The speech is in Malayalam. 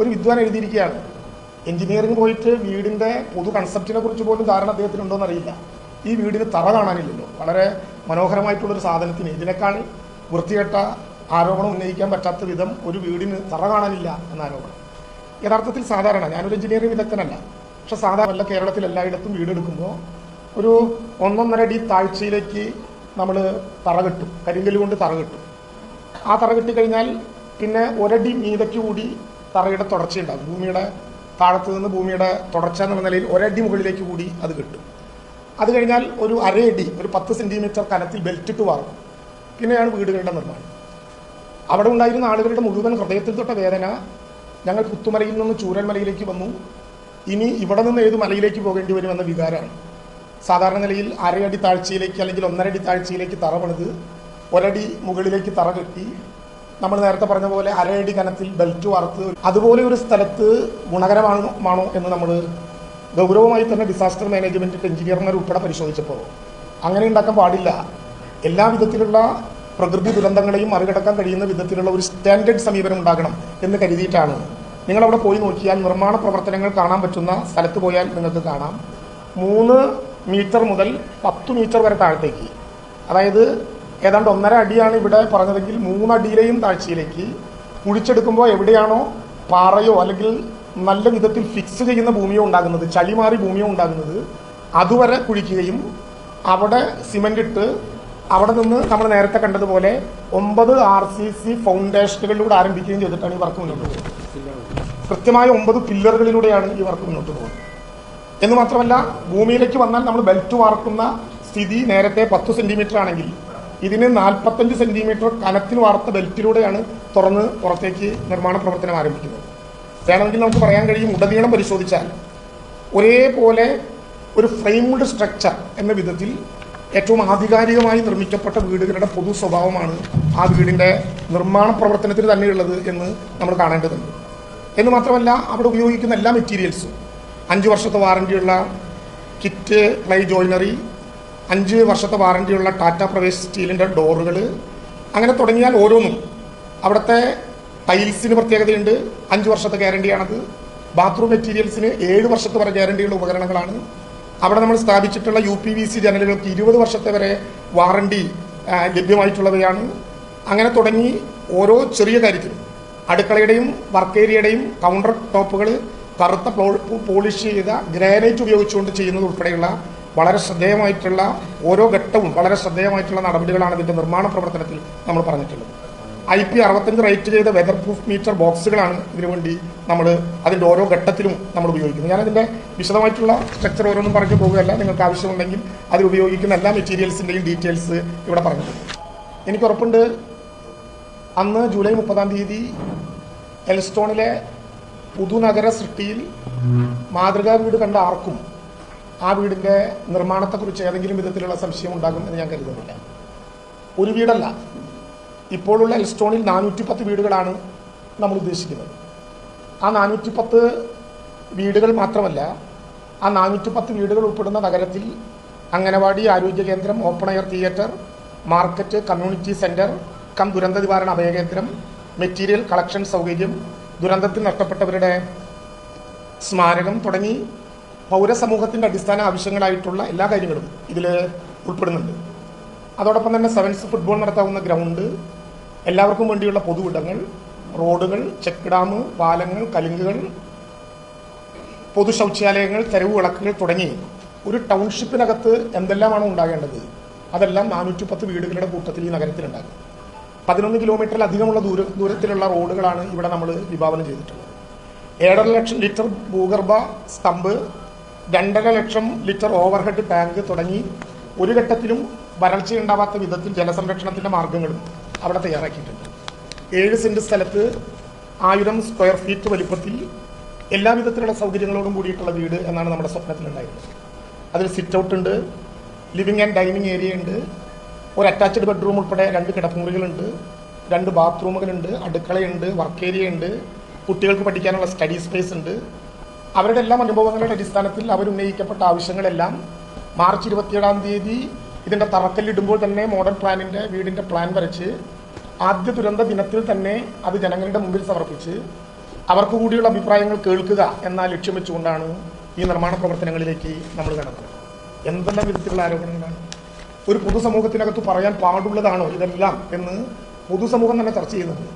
ഒരു വിദ്വാൻ എഴുതിയിരിക്കുകയാണ്. എഞ്ചിനീയറിംഗ് പോയിട്ട് വീടിന്റെ പൊതു കൺസെപ്റ്റിനെ കുറിച്ച് പോലും ധാരണ അദ്ദേഹത്തിനുണ്ടോയെന്ന് അറിയില്ല. ഈ വീടിന് തറ കാണാനില്ലല്ലോ. വളരെ മനോഹരമായിട്ടുള്ളൊരു സാധനത്തിന്. ഇതിനേക്കാൾ വൃത്തികെട്ട ആരോപണം ഉന്നയിക്കാൻ പറ്റാത്ത വിധം ഒരു വീടിന് തറ കാണാനില്ല എന്ന ആരോപണം. യഥാർത്ഥത്തിൽ സാധാരണ ഞാനൊരു എഞ്ചിനീയറിംഗ് വിദഗ്ധനല്ല. പക്ഷെ സാധാരണ കേരളത്തിൽ എല്ലായിടത്തും വീടെടുക്കുമ്പോൾ ഒരു ഒന്നൊന്നര അടി താഴ്ചയിലേക്ക് നമ്മൾ തറ കെട്ടും. കരിങ്കല്ലുകൊണ്ട് തറ കെട്ടും. ആ തറ കെട്ടിക്കഴിഞ്ഞാൽ പിന്നെ ഒരടി മീതയ്ക്ക് കൂടി തറയുടെ തുടർച്ചയുണ്ടാകും ഭൂമിയുടെ താഴത്തു നിന്ന് ഭൂമിയുടെ തുടർച്ച എന്നുള്ള നിലയിൽ ഒരടി മുകളിലേക്ക് കൂടി അത് കിട്ടും. അത് കഴിഞ്ഞാൽ ഒരു അരയടി ഒരു പത്ത് സെന്റിമീറ്റർ കനത്തിൽ ബെൽറ്റിട്ട് വാർക്കും. പിന്നെയാണ് വീടുകളുടെ നിർമ്മാണം. അവിടെ ഉണ്ടായിരുന്ന ആളുകളുടെ മുഴുവൻ ഹൃദയത്തിൽ തൊട്ട വേദന ഞങ്ങൾ പുത്തുമലയിൽ നിന്ന് ചൂരൽമലയിലേക്ക് വന്നു. ഇനി ഇവിടെ നിന്ന് ഏത് മലയിലേക്ക് പോകേണ്ടി വരുമെന്ന വികാരമാണ്. സാധാരണ നിലയിൽ അരയടി താഴ്ചയിലേക്ക് അല്ലെങ്കിൽ ഒന്നരടി താഴ്ചയിലേക്ക് തറ പണിത് ഒരടി മുകളിലേക്ക് തറ കെട്ടി നമ്മൾ നേരത്തെ പറഞ്ഞ പോലെ അരയടി കനത്തിൽ ബെൽറ്റ് വാർത്ത് അതുപോലെ ഒരു സ്ഥലത്ത് ഗുണകരമാണോ എന്ന് നമ്മൾ ഗൗരവമായി തന്നെ ഡിസാസ്റ്റർ മാനേജ്മെന്റ് എഞ്ചിനീയർമാർ ഉൾപ്പെടെ പരിശോധിച്ചപ്പോൾ അങ്ങനെ ഉണ്ടാക്കാൻ പാടില്ല. എല്ലാ വിധത്തിലുള്ള പ്രകൃതി ദുരന്തങ്ങളെയും മറികടക്കാൻ കഴിയുന്ന വിധത്തിലുള്ള ഒരു സ്റ്റാൻഡേർഡ് സമീപനം ഉണ്ടാകണം എന്ന് കരുതിയിട്ടാണ്. നിങ്ങൾ അവിടെ പോയി നോക്കിയാൽ നിർമ്മാണ പ്രവർത്തനങ്ങൾ കാണാൻ പറ്റുന്ന സ്ഥലത്ത് പോയാൽ നിങ്ങൾക്ക് കാണാം. മൂന്ന് മീറ്റർ മുതൽ പത്ത് മീറ്റർ വരെ താഴത്തേക്ക്. അതായത് ഏതാണ്ട് ഒന്നര അടിയാണ് ഇവിടെ പറഞ്ഞതെങ്കിൽ മൂന്നടിയിലെയും താഴ്ചയിലേക്ക് കുഴിച്ചെടുക്കുമ്പോൾ എവിടെയാണോ പാറയോ അല്ലെങ്കിൽ നല്ല വിധത്തിൽ ഫിക്സ് ചെയ്യുന്ന ഭൂമിയോ ഉണ്ടാകുന്നത് ചളി മാറി ഭൂമിയോ ഉണ്ടാകുന്നത് അതുവരെ കുഴിക്കുകയും അവിടെ സിമന്റ് ഇട്ട് അവിടെ നിന്ന് നമ്മൾ നേരത്തെ കണ്ടതുപോലെ ഒമ്പത് ആർ സി സി ഫൗണ്ടേഷനുകളിലൂടെ ആരംഭിക്കുകയും ചെയ്തിട്ടാണ് ഈ വർക്ക് മുന്നോട്ട് പോകുന്നത്. കൃത്യമായ ഒമ്പത് പില്ലറുകളിലൂടെയാണ് ഈ വർക്ക് മുന്നോട്ട് പോകുന്നത്. എന്ന് മാത്രമല്ല ഭൂമിയിലേക്ക് വന്നാൽ നമ്മൾ ബെൽറ്റ് വാർക്കുന്ന സ്ഥിതി നേരത്തെ പത്ത് സെന്റിമീറ്റർ ആണെങ്കിൽ ഇതിന് നാൽപ്പത്തഞ്ച് സെന്റിമീറ്റർ കനത്തിൽ വാർത്ത ബെൽറ്റിലൂടെയാണ് തുറന്ന് പുറത്തേക്ക് നിർമ്മാണ പ്രവർത്തനം ആരംഭിക്കുന്നത്. വേണമെങ്കിൽ നമുക്ക് പറയാൻ കഴിയും ഉടനീളം പരിശോധിച്ചാൽ ഒരേപോലെ ഒരു ഫ്രെയിംഡ് സ്ട്രക്ചർ എന്ന വിധത്തിൽ ഏറ്റവും ആധികാരികമായി നിർമ്മിക്കപ്പെട്ട വീടുകളുടെ പൊതു സ്വഭാവമാണ് ആ വീടിന്റെ നിർമ്മാണ പ്രവർത്തനത്തിന് തന്നെയുള്ളത് എന്ന് നമ്മൾ കാണേണ്ടതുണ്ട്. എന്ന് മാത്രമല്ല അവിടെ ഉപയോഗിക്കുന്ന എല്ലാ മെറ്റീരിയൽസും അഞ്ച് വർഷത്തെ വാറണ്ടിയുള്ള കിറ്റ് പ്ലൈ ജോയിനറി അഞ്ച് വർഷത്തെ വാറണ്ടിയുള്ള ടാറ്റ പ്രവേശ് സ്റ്റീലിന്റെ ഡോറുകൾ അങ്ങനെ തുടങ്ങിയാൽ ഓരോന്നും. അവിടുത്തെ ടൈൽസിന് പ്രത്യേകതയുണ്ട്. അഞ്ച് വർഷത്തെ ഗ്യാരണ്ടിയാണത്. ബാത്റൂം മെറ്റീരിയൽസിന് ഏഴ് വർഷത്തെ വരെ ഗ്യാരണ്ടിയുള്ള ഉപകരണങ്ങളാണ്. അവിടെ നമ്മൾ സ്ഥാപിച്ചിട്ടുള്ള യു പി വി സി ജനലുകൾക്ക് ഇരുപത് വർഷത്തെ വരെ വാറണ്ടി ലഭ്യമായിട്ടുള്ളവയാണ്. അങ്ങനെ തുടങ്ങി ഓരോ ചെറിയ കാര്യത്തിലും. അടുക്കളയുടെയും വർക്ക് ഏരിയയുടെയും കൗണ്ടർ ടോപ്പുകൾ കറുത്ത പോളിഷ് ചെയ്ത ഗ്രാനൈറ്റ് ഉപയോഗിച്ചുകൊണ്ട് ചെയ്യുന്നത് ഉൾപ്പെടെയുള്ള വളരെ ശ്രദ്ധേയമായിട്ടുള്ള ഓരോ ഘട്ടവും വളരെ ശ്രദ്ധേയമായിട്ടുള്ള നടപടികളാണ് ഇതിന്റെ നിർമ്മാണ പ്രവർത്തനത്തിൽ നമ്മൾ പറഞ്ഞിട്ടുള്ളത്. ഐ പി അറുപത്തഞ്ച് റേറ്റ് ചെയ്ത വെതർ പ്രൂഫ് മീറ്റർ ബോക്സുകളാണ് ഇതിനുവേണ്ടി നമ്മൾ അതിന്റെ ഓരോ ഘട്ടത്തിലും നമ്മൾ ഉപയോഗിക്കുന്നത്. ഞാനതിന്റെ വിശദമായിട്ടുള്ള സ്ട്രക്ചർ ഓരോന്നും പറഞ്ഞു പോകുകയല്ല നിങ്ങൾക്ക് ആവശ്യമുണ്ടെങ്കിൽ അതിൽ ഉപയോഗിക്കുന്ന എല്ലാ മെറ്റീരിയൽസിന്റെയും ഡീറ്റെയിൽസ് ഇവിടെ പറഞ്ഞിട്ടുണ്ട്. എനിക്ക് ഉറപ്പുണ്ട് അന്ന് ജൂലൈ മുപ്പതാം തീയതി എൽസ്റ്റോണിലെ പുതുനഗര സൃഷ്ടിയിൽ മാതൃകാ വീട് കണ്ട ആർക്കും ആ വീടിന്റെ നിർമ്മാണത്തെക്കുറിച്ച് ഏതെങ്കിലും വിധത്തിലുള്ള സംശയം ഉണ്ടാകും എന്ന് ഞാൻ കരുതുന്നില്ല. ഒരു വീടല്ല. ഇപ്പോഴുള്ള എൽസ്റ്റോണിൽ നാനൂറ്റി പത്ത് വീടുകളാണ് നമ്മൾ ഉദ്ദേശിക്കുന്നത്. ആ നാനൂറ്റി പത്ത് വീടുകൾ മാത്രമല്ല ആ നാനൂറ്റി പത്ത് വീടുകൾ ഉൾപ്പെടുന്ന നഗരത്തിൽ അംഗനവാടി ആരോഗ്യ കേന്ദ്രം open air theatre market community centre cum ദുരന്ത നിവാരണ അഭയകേന്ദ്രം മെറ്റീരിയൽ കളക്ഷൻ സൗകര്യം ദുരന്തത്തിൽ നഷ്ടപ്പെട്ടവരുടെ സ്മാരകം തുടങ്ങി പൗരസമൂഹത്തിന്റെ അടിസ്ഥാന ആവശ്യങ്ങളായിട്ടുള്ള എല്ലാ കാര്യങ്ങളും ഇതിൽ ഉൾപ്പെടുന്നുണ്ട്. അതോടൊപ്പം തന്നെ സെവൻസ് ഫുട്ബോൾ നടത്താവുന്ന ഗ്രൗണ്ട് എല്ലാവർക്കും വേണ്ടിയുള്ള പൊതുവിടങ്ങൾ റോഡുകൾ ചെക്ക് ഡാം പാലങ്ങൾ കലുങ്കുകൾ പൊതു ശൗചാലയങ്ങൾ തെരുവ് വിളക്കുകൾ തുടങ്ങി ഒരു ടൗൺഷിപ്പിനകത്ത് എന്തെല്ലാമാണോ ഉണ്ടാകേണ്ടത് അതെല്ലാം നാനൂറ്റി പത്ത് വീടുകളുടെ കൂട്ടത്തിൽ ഈ നഗരത്തിലുണ്ടാകും പതിനൊന്ന് കിലോമീറ്ററിലധികമുള്ള ദൂര ദൂരത്തിലുള്ള റോഡുകളാണ് ഇവിടെ നമ്മൾ വിഭാവനം ചെയ്തിട്ടുള്ളത്. ഏഴര ലക്ഷം ലിറ്റർ ഭൂഗർഭ സ്തംഭ് രണ്ടര ലക്ഷം ലിറ്റർ ഓവർഹെഡ് ടാങ്ക് തുടങ്ങി ഒരു ഘട്ടത്തിലും വരൾച്ചയുണ്ടാവാത്ത വിധത്തിൽ ജലസംരക്ഷണത്തിന്റെ മാർഗങ്ങളും അവിടെ തയ്യാറാക്കിയിട്ടുണ്ട്. ഏഴ് സെന്റ് സ്ഥലത്ത് ആയിരം സ്ക്വയർ ഫീറ്റ് വലിപ്പത്തിൽ എല്ലാ വിധത്തിലുള്ള സൗകര്യങ്ങളോടും കൂടിയിട്ടുള്ള വീട് എന്നാണ് നമ്മുടെ സ്വപ്നത്തിലുണ്ടായിരുന്നത്. അതിൽ സിറ്റ് ഔട്ട് ഉണ്ട് ലിവിങ് ആൻഡ് ഡൈനിങ് ഏരിയ ഉണ്ട് ഒരു അറ്റാച്ച്ഡ് ബെഡ്റൂം ഉൾപ്പെടെ രണ്ട് കിടപ്പുമുറികളുണ്ട് രണ്ട് ബാത്റൂമുകളുണ്ട് അടുക്കളയുണ്ട് വർക്ക് ഏരിയ ഉണ്ട് കുട്ടികൾക്ക് പഠിക്കാനുള്ള സ്റ്റഡി സ്പേസ് ഉണ്ട് അവരുടെ എല്ലാം അനുഭവങ്ങളുടെ അടിസ്ഥാനത്തിൽ അവരുന്നയിക്കപ്പെട്ട ആവശ്യങ്ങളെല്ലാം മാർച്ച് ഇരുപത്തിയേഴാം തീയതി ഇതിന്റെ തറക്കല്ലിടുമ്പോൾ തന്നെ മോഡൽ പ്ലാനിന്റെ വീടിന്റെ പ്ലാൻ വരച്ച് ആദ്യ ദുരന്ത ദിനത്തിൽ തന്നെ അത് ജനങ്ങളുടെ മുമ്പിൽ സമർപ്പിച്ച് അവർക്ക് കൂടിയുള്ള അഭിപ്രായങ്ങൾ കേൾക്കുക എന്ന ലക്ഷ്യം വെച്ചുകൊണ്ടാണ് ഈ നിർമ്മാണ പ്രവർത്തനങ്ങളിലേക്ക് നമ്മൾ കടക്കുന്നത് എന്തെല്ലാം വിധത്തിലുള്ള ആരോപണങ്ങളാണ്? ഒരു പൊതുസമൂഹത്തിനകത്ത് പറയാൻ പാടുള്ളതാണോ ഇതെല്ലാം എന്ന് പൊതുസമൂഹം തന്നെ ചർച്ച ചെയ്യുന്നുണ്ട്.